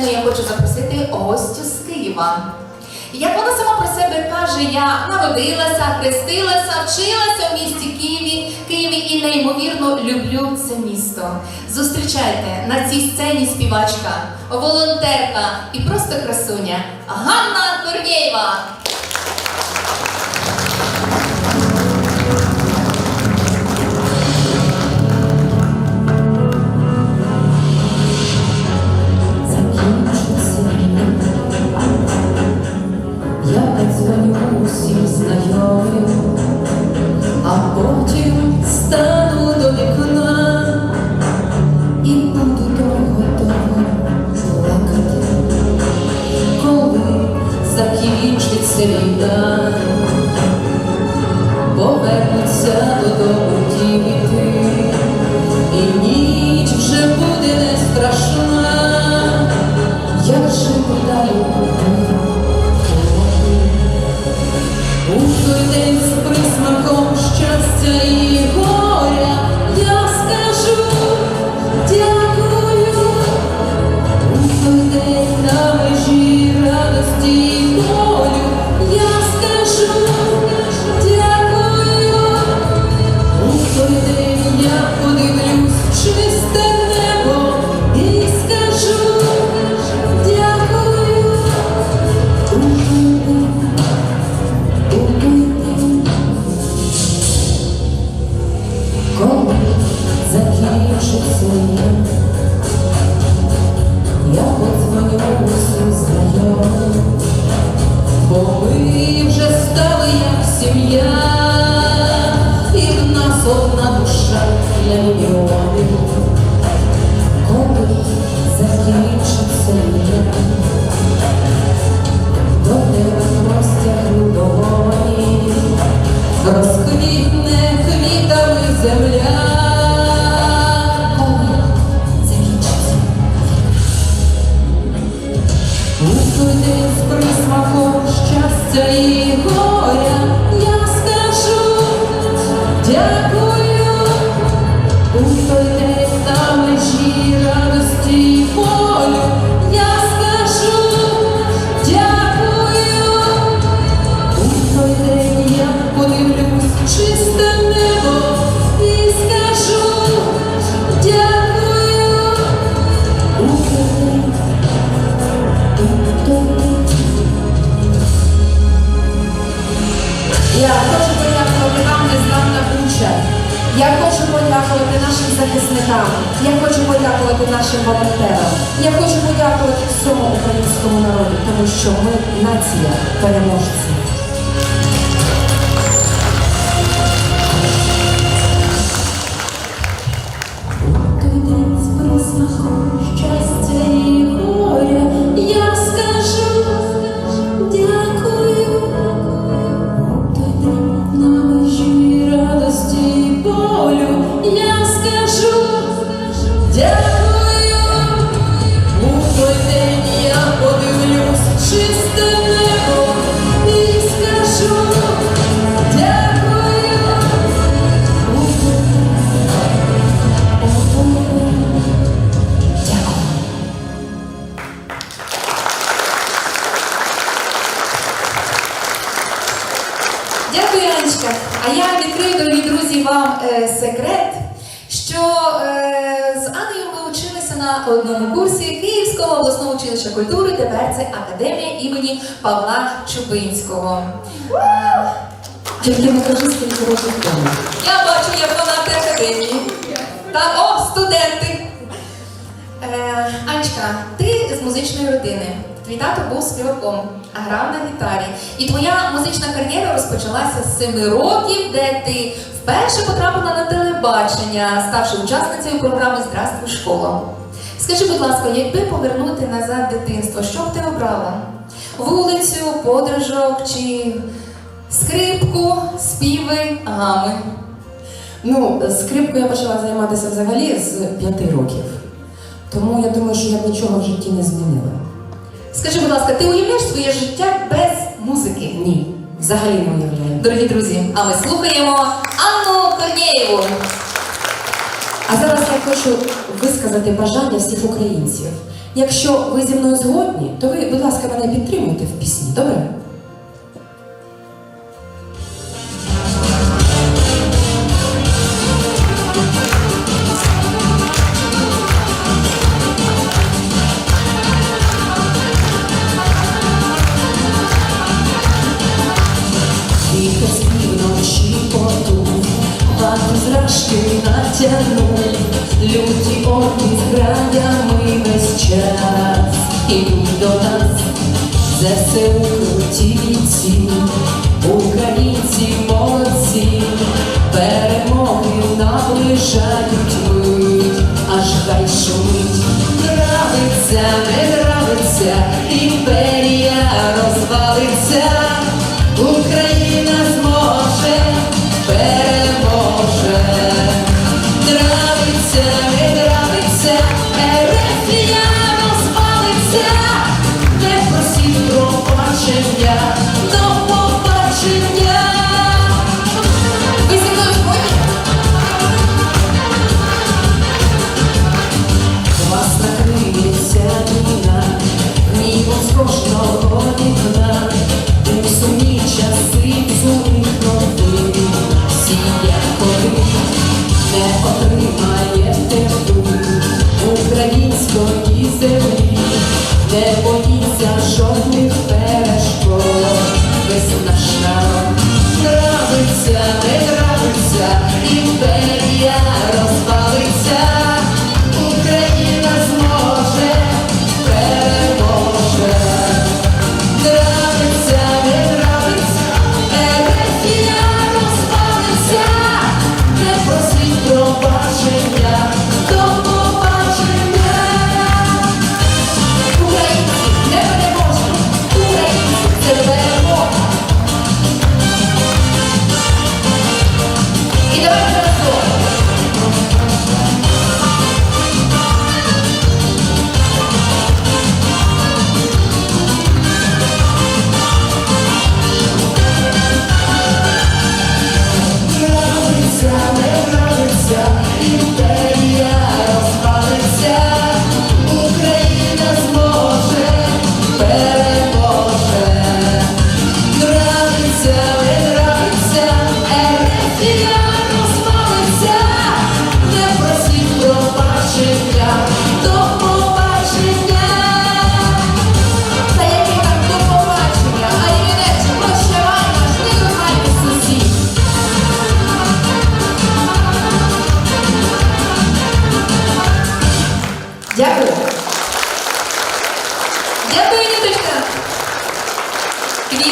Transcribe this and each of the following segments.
сцену я хочу запросити гостю з Києва. Як вона сама про себе каже, я народилася, хрестилася, вчилася в місті Києві, Києві і неймовірно люблю це місто. Зустрічайте на цій сцені співачка, волонтерка і просто красуня Ганна Корнєєва. Закінчиться війна, повернуться додому діти, і ніч вже буде не страшна. Як же подаю. У той день сім'я, і в нас одна душа для мільйонів. Захисникам. Я хочу подякувати нашим волонтерам. Я хочу подякувати всьому українському народу, тому що ми нація переможців. Дякую. Той день секрет, що е, з Анею ми вчилися на одному курсі Київського обласного училища культури. Тепер це академія імені Павла Чубинського. Е, Тільки не кажи, скільки років тому. Я бачу, я фанати академії. Та о, студенти. Е, Анечка, ти з музичної родини. Твій тато був співаком, а грав на гітарі. І твоя музична кар'єра розпочалася з семи років, де ти вперше потрапила на телебачення, ставши учасницею програми Здравствуй, школа. Скажи, будь ласка, якби повернути назад дитинство, що б ти обрала? Вулицю, подружок чи скрипку, співи, гами? Ну, скрипкою я почала займатися взагалі з п'яти років. Тому я думаю, що я б нічого в житті не змінила. Скажи, будь ласка, ти уявляєш своє життя без музики? Ні. Взагалі не уявляю. Дорогі друзі, а ми слухаємо Анну Корнєєву. А зараз я хочу висказати бажання всіх українців. Якщо ви зі мною згодні, то ви, будь ласка, мене підтримуйте в пісні, добре? Люди орки з краями весь час ідуть до нас, за все укрутіці, українці молодці, перемоги наближають мить, аж хай шумить, нравиться. своїй землі, не боїться жодних перешкод, весна наш нам нравиться, не нравиться і те.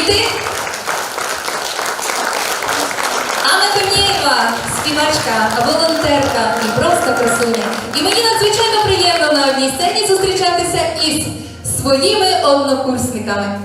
діти. Анна Корнієва, співачка, волонтерка і просто красуня. І мені надзвичайно приємно на одній сцені зустрічатися із своїми однокурсниками.